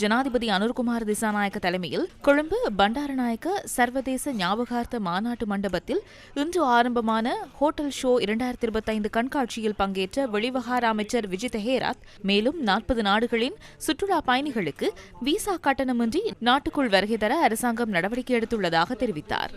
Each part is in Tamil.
ஜனாதிபதி அனுர்குமார் திசாநாயக்க தலைமையில் கொழும்பு பண்டாரநாயக்க சர்வதேச ஞாபகார்த்த மாநாட்டு மண்டபத்தில் இன்று ஆரம்பமான ஹோட்டல் ஷோ இரண்டாயிரத்தி இருபத்தைந்து கண்காட்சியில் பங்கேற்ற வெளிவகார அமைச்சர் விஜித் ஹேராத் மேலும் நாற்பது நாடுகளின் சுற்றுலா பயணிகளுக்கு விசா கட்டணமின்றி நாட்டுக்குள் வருகை தர அரசாங்கம் நடவடிக்கை எடுத்துள்ளதாக தெரிவித்தார்.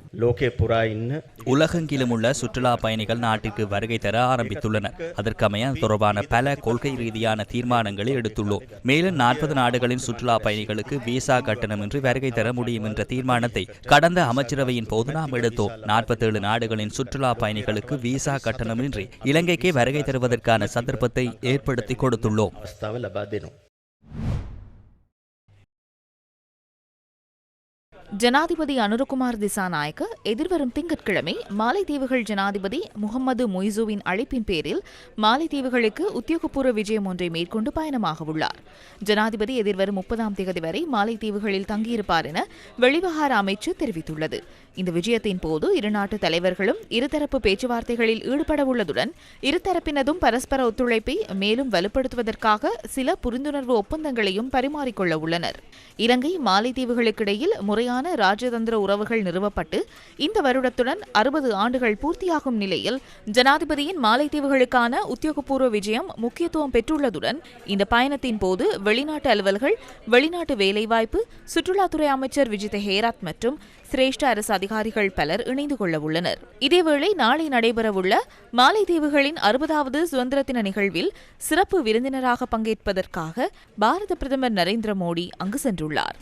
உலகெங்கிலும் உள்ள சுற்றுலா பயணிகள் நாட்டிற்கு வருகை தர ஆரம்பித்துள்ளனர். அதற்கமைய தொடர்பான பல கொள்கை ரீதியான தீர்மானங்களை எடுத்துள்ளோம். மேலும் நாற்பது நாடுகளின் சுற்று சுற்றுலா பயணிகளுக்கு விசா கட்டணமின்றி வருகை தர முடியும் என்ற தீர்மானத்தை கடந்த அமைச்சரவையின் போது நாம் எடுத்தோம். நாற்பத்தேழு நாடுகளின் சுற்றுலா பயணிகளுக்கு விசா கட்டணமின்றி இலங்கைக்கே வருகை தருவதற்கான சந்தர்ப்பத்தை ஏற்படுத்தி கொடுத்துள்ளோம். ஜனாதிபதி அனுரகுமார் திசாநாயக்க எதிர்வரும் திங்கட்கிழமை மாலைத்தீவுகள் ஜனாதிபதி முகமது மொய்சுவின் அழைப்பின் பேரில் மாலைத்தீவுகளுக்கு உத்தியோகபூர்வ விஜயம் ஒன்றை மேற்கொண்டு பயணமாக உள்ளார் ஜனாதிபதி எதிர்வரும் முப்பதாம் தேதி வரை மாலைத்தீவுகளில் தங்கியிருப்பார் என வெளிவகார அமைச்சு தெரிவித்துள்ளது. இந்த விஜயத்தின் போது இரு நாட்டு தலைவர்களும் இருதரப்பு பேச்சுவார்த்தைகளில் ஈடுபட உள்ளதுடன் இருதரப்பினதும் பரஸ்பர ஒத்துழைப்பை மேலும் வலுப்படுத்துவதற்காக சில புரிந்துணர்வு ஒப்பந்தங்களையும் பரிமாறிக்கொள்ள உள்ளனர். இலங்கை மாலைத்தீவுகளுக்கிடையில் முறையான ராஜதந்திர உறவுகள் நிறுவப்பட்டு இந்த வருடத்துடன் அறுபது ஆண்டுகள் பூர்த்தியாகும் நிலையில் ஜனாதிபதியின் மாலைத்தீவுகளுக்கான உத்தியோகபூர்வ விஜயம் முக்கியத்துவம் பெற்றுள்ளதுடன் இந்த பயணத்தின் போது வெளிநாட்டு அலுவல்கள் வெளிநாட்டு வேலைவாய்ப்பு சுற்றுலாத்துறை அமைச்சர் விஜித ஹேராத் மற்றும் சிரேஷ்ட அரசு அதிகாரிகள் பலர் இணைந்து கொள்ள உள்ளனர். இதேவேளை நாளை நடைபெறவுள்ள மாலைத்தீவுகளின் அறுபதாவது சுதந்திர தின நிகழ்வில் சிறப்பு விருந்தினராக பங்கேற்பதற்காக பாரத பிரதமர் நரேந்திர மோடி அங்கு சென்றுள்ளார்.